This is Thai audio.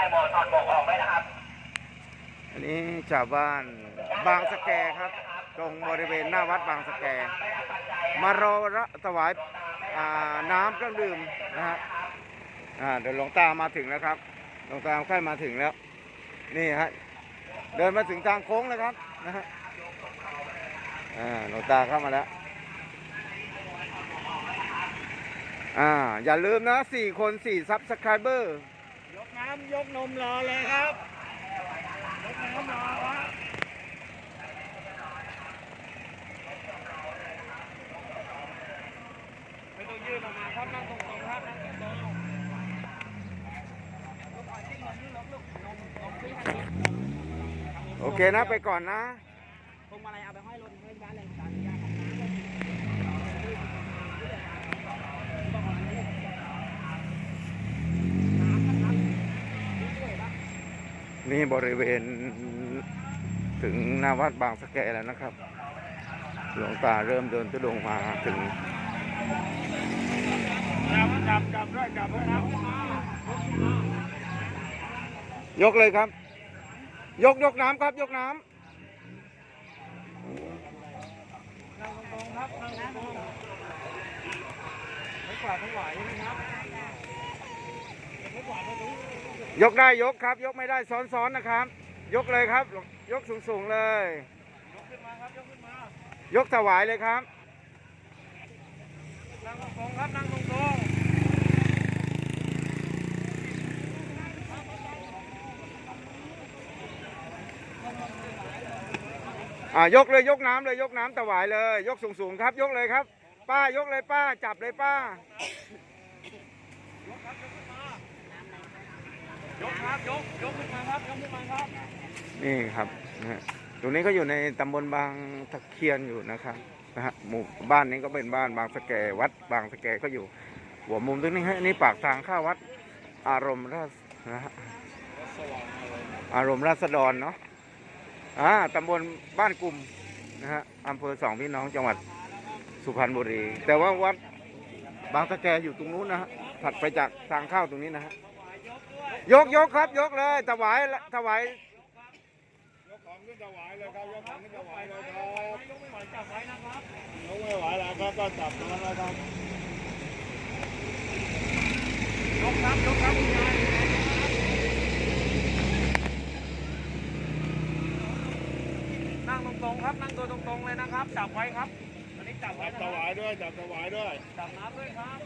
ส่หมอกถอดหมวกออกด้วนะครับ อันนี้ชาวบ้านบางสแกครับ ตรงบริเวณหน้าวัดบางสแก มารอระถวายน้ำเครื่องดื่มนะฮะอ่าเดี๋ยวหลวงตามาถึงแล้วครับหลวงตาใกล้มาถึงแล้ว นี่ฮะเดินมาถึงทางโค้งแล้วครับนะฮะอ่าหลวงตาเข้ามาแล้วอ่าอย่าลืมนะสี่คนสี่ซับสไครเบอร์ น้ำยกนมรอเลยครับยกน้ำรอครับไม่ต้องยืนออกมาครับนั่งตรงๆครับนั่งตรงๆโอเคนะไปก่อนนะพวงมาลัยเอาไปห้อยรถให้บ้านเลยตามที่ยา นี่บริเวณถึงหน้าวัดบางสะแกแล้วนะครับ หลวงตาเริ่มเดินทุดงมาถึงจับจับจับด้วยจับด้วยครับยกเลยครับ ยกยกน้ำครับ ยกน้ำครับนั่งตรงๆไม่กวาดไม่ไหวนะครับไม่กวาดไม่รู้ ยกได้ยกครับ ยกไม่ได้ซ้อนซ้อนนะครับ ยกเลยครับ ยกสูงสูงๆเลย ยกขึ้นมาครับ ยกขึ้นมายกถวายเลยครับนั่งตรงๆครับนั่งตรงอ่ายกเลยยกน้ำเลยยกน้ำถวายเลย ยกสูงสูงๆครับ ยกเลยครับ ป้ายกเลยป้าจับเลยป้า ๆ ยกยกขึ้นมาครับยกขึ้นมาครับ นี่ครับนะฮะตรงนี้ก็อยู่ในตำบลบางตะเคียนอยู่นะครับนะฮะหมู่บ้านนี้ก็เป็นบ้านบางสะแกวัด บางสะแกก็อยู่ หัวมุมตรงนี้ฮะนี่ปากทางเข้าวัด อารมณ์ราชนะฮะอารมณ์ราษฎรเนาะอ่าตำบลบ้านกลุ่มนะฮะอำเภอสองพี่น้องจังหวัดสุพรรณบุรี แต่ว่าวัดบางสะแกอยู่ตรงนู้นนะฮะถัดไปจากทางเข้าตรงนี้นะฮะ ยกยกครับ ยกเลยถวายถวายยกของขึ้นถวายเลยครับยกของขึ้นถวายเลยครับยกไม่ไหวจับไว้นะครับยกไม่ไหวแล้วครับก็จับมาแล้วครับยกครับยกครับคุณยายนั่งตรงๆครับนั่งตัวตรงๆเลยนะครับจับไว้ครับอันนี้จับไว้จับนะถวายด้วยจับถวายด้วยจับน้ำด้วยครับ